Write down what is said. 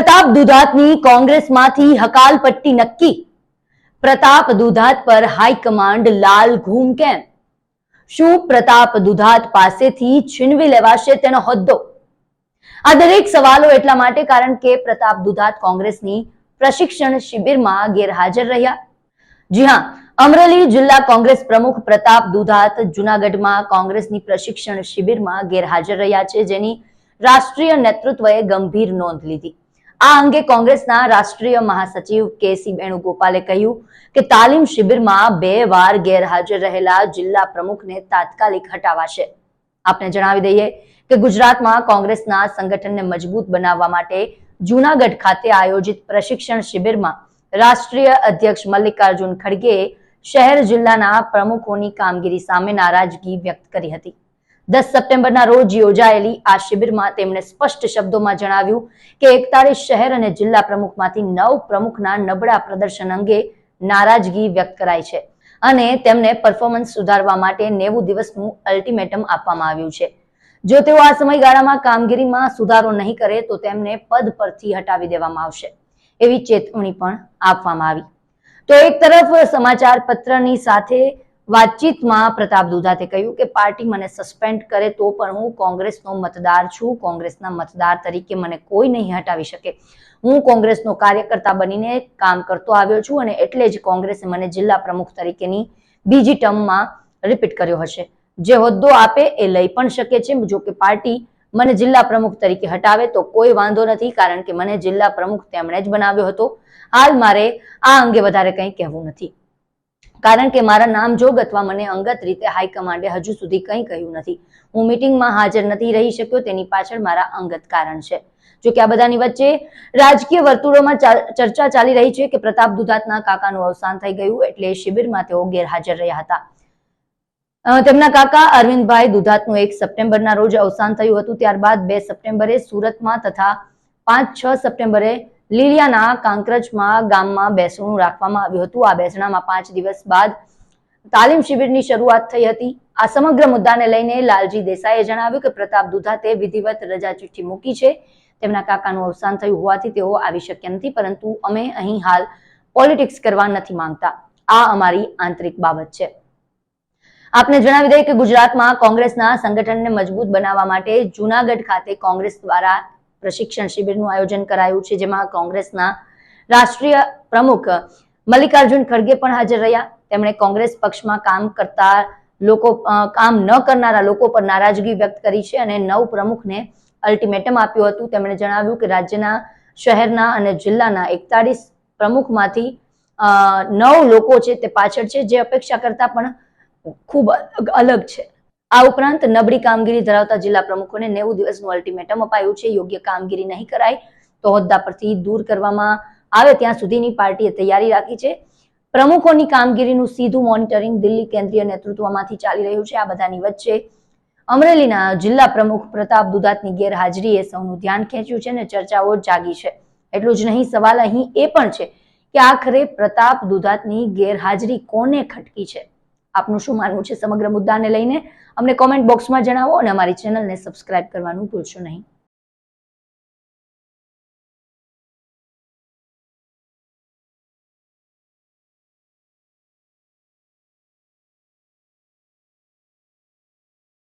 પ્રતાપ દુધાતની કોંગ્રેસમાંથી હકાલપટ્ટી નક્કી. પ્રતાપ દુધાત પર હાઈકમાન્ડ લાલ ઘૂમ કેમ? શું પ્રતાપ દુધાત પાસેથી છીનવી લેવાશે તેનો હોદ્દો? આ દરેક સવાલો એટલા માટે કારણ કે પ્રતાપ દુધાત કોંગ્રેસની પ્રશિક્ષણ શિબિરમાં ગેરહાજર રહ્યા. જી હા, અમરેલી જિલ્લા કોંગ્રેસ પ્રમુખ પ્રતાપ દુધાત જુનાગઢમાં કોંગ્રેસની પ્રશિક્ષણ શિબિરમાં ગેરહાજર રહ્યા છે, જેની રાષ્ટ્રીય નેતૃત્વએ ગંભીર નોંધ લીધી. આ અંગે કોંગ્રેસના રાષ્ટ્રીય મહાસચિવ કેસી વેણુગોપાલે કહ્યું કે તાલીમ શિબિરમાં બે વાર ગેરહાજર રહેલા જિલ્લા પ્રમુખને તાત્કાલિક હટાવાશે. આપને જણાવી દઈએ કે ગુજરાતમાં કોંગ્રેસના સંગઠનને મજબૂત બનાવવા માટે જૂનાગઢ ખાતે આયોજિત પ્રશિક્ષણ શિબિરમાં રાષ્ટ્રીય અધ્યક્ષ મલ્લિકાર્જુન ખડગેએ શહેર જિલ્લાના પ્રમુખોની કામગીરી સામે નારાજગી વ્યક્ત કરી હતી. દસ સપ્ટેમ્બરના રોજ યોજાયેલી આ શિબિરમાં તેમણે સ્પષ્ટ શબ્દોમાં જણાવ્યું કે એકતાળીસ શહેર અને જિલ્લા પ્રમુખમાંથી નવ પ્રમુખના નબળા પ્રદર્શન અંગે નારાજગી વ્યક્ત કરાઈ છે અને તેમને પરફોર્મન્સ સુધારવા માટે નેવું દિવસનું અલ્ટિમેટમ આપવામાં આવ્યું છે. જો તેઓ આ સમયગાળામાં કામગીરીમાં સુધારો નહીં કરે, તો તેમને પદ પરથી હટાવી દેવામાં આવશે. એવી ચેતવણી પણ આપવામાં આવી. તો એક તરફ સમાચાર પત્રની સાથે વાતચીતમાં પ્રતાપ દુધાતે કહ્યું કે પાર્ટી મને સસ્પેન્ડ કરે તો પણ હું કોંગ્રેસનો મતદાર છું. કોંગ્રેસના મતદાર તરીકે મને કોઈ નહીં હટાવી શકે. હું કોંગ્રેસનો કાર્યકર્તા બનીને કામ કરતો આવ્યો છું અને એટલે જ કોંગ્રેસે મને જિલ્લા પ્રમુખ તરીકેની બીજી ટર્મમાં રિપીટ કર્યો હશે. જે હોદ્દો આપે એ લઈ પણ શકે છે. જો કે પાર્ટી મને જિલ્લા પ્રમુખ તરીકે હટાવે તો કોઈ વાંધો નથી કારણ કે મને જિલ્લા પ્રમુખ તેમણે જ બનાવ્યો હતો. હાલ મારે આ અંગે વધારે કંઈ કહેવું નથી. કારણ કે મારા નામ જોગ અથવા મને અંગત રીતે હાઈકમાન્ડે હજુ સુધી કંઈ કહ્યું નથી. હું મીટિંગમાં હાજર નથી રહી શક્યો, તેની પાછળ મારા અંગત કારણ છે. જો કે આ બધાની વચ્ચે રાજકીય વર્તુળોમાં ચર્ચા ચાલી રહી છે કે પ્રતાપ દુધાતના કાકાનું અવસાન થઈ ગયું એટલે શિબિરમાં તેઓ ગેરહાજર રહ્યા હતા. તેમના કાકા અરવિંદભાઈ દુધાતનું એક સપ્ટેમ્બરના રોજ અવસાન થયું હતું. ત્યારબાદ બે સપ્ટેમ્બરે સુરતમાં તથા પાંચ છ સપ્ટેમ્બરે લીલિયાના કાંકરજમાં ગામમાં બેસણું રાખવામાં આવ્યું હતું. આ બેસણામાં પાંચ દિવસ બાદ તાલીમ શિબિરની શરૂઆત થઈ હતી. આ સમગ્ર મુદ્દાને લઈને લાલજી દેસાઈએ જણાવ્યું કે પ્રતાપ દુધાતે વિધિવત રજા ચિઠ્ઠી મૂકી છે. તેમના કાકાનું અવસાન થયું હોવાથી તેઓ આવી શક્યા નથી, પરંતુ અમે અહીં હાલ પોલિટિક્સ કરવા નથી માંગતા. આ અમારી આંતરિક બાબત છે. આપને જણાવી દઈએ કે ગુજરાતમાં કોંગ્રેસના સંગઠનને મજબૂત બનાવવા માટે જુનાગઢ ખાતે કોંગ્રેસ દ્વારા પ્રશિક્ષણ શિબિરનું આયોજન કરાયું છે, જેમાં કોંગ્રેસના રાષ્ટ્રીય પ્રમુખ મલ્લિકાર્જુન ખડગે પણ હાજર રહ્યા. તેમણે કોંગ્રેસ પક્ષમાં કામ કરતા લોકો કામ ન કરનારા લોકો પર નારાજગી વ્યક્ત કરી છે અને નવ પ્રમુખને અલ્ટિમેટમ આપ્યું હતું. તેમણે જણાવ્યું કે રાજ્યના, શહેરના અને જિલ્લાના એકતાળીસ પ્રમુખમાંથી નવ લોકો છે તે પાછળ છે, જે અપેક્ષા કરતા પણ ખૂબ અલગ- છે. આ ઉપરાંત નબળી કામગીરી ધરાવતા જિલ્લા પ્રમુખોને નેવું દિવસનું અલ્ટિમેટમ અપાયું છે. યોગ્ય કામગીરી નહીં કરાય તો હોદ્દા પરથી દૂર કરવામાં આવે. ત્યાં સુધીની પાર્ટીએ તૈયારી રાખી છે. પ્રમુખોની કામગીરીનું સીધું મોનિટરિંગ દિલ્હી કેન્દ્રીય નેતૃત્વમાંથી ચાલી રહ્યું છે. આ બધાની વચ્ચે અમરેલીના જિલ્લા પ્રમુખ પ્રતાપ દુધાતની ગેરહાજરીએ સૌનું ધ્યાન ખેંચ્યું છે અને ચર્ચાઓ જાગી છે. એટલું જ નહીં, સવાલ અહીં એ પણ છે કે આખરે પ્રતાપ દુધાતની ગેરહાજરી કોને ખટકી છે? આપનું શું માનવું છે સમગ્ર મુદ્દાને લઈને? અમને કોમેન્ટ બોક્સમાં જણાવો અને અમારી ચેનલને સબસ્ક્રાઇબ કરવાનું ભૂલશો નહીં.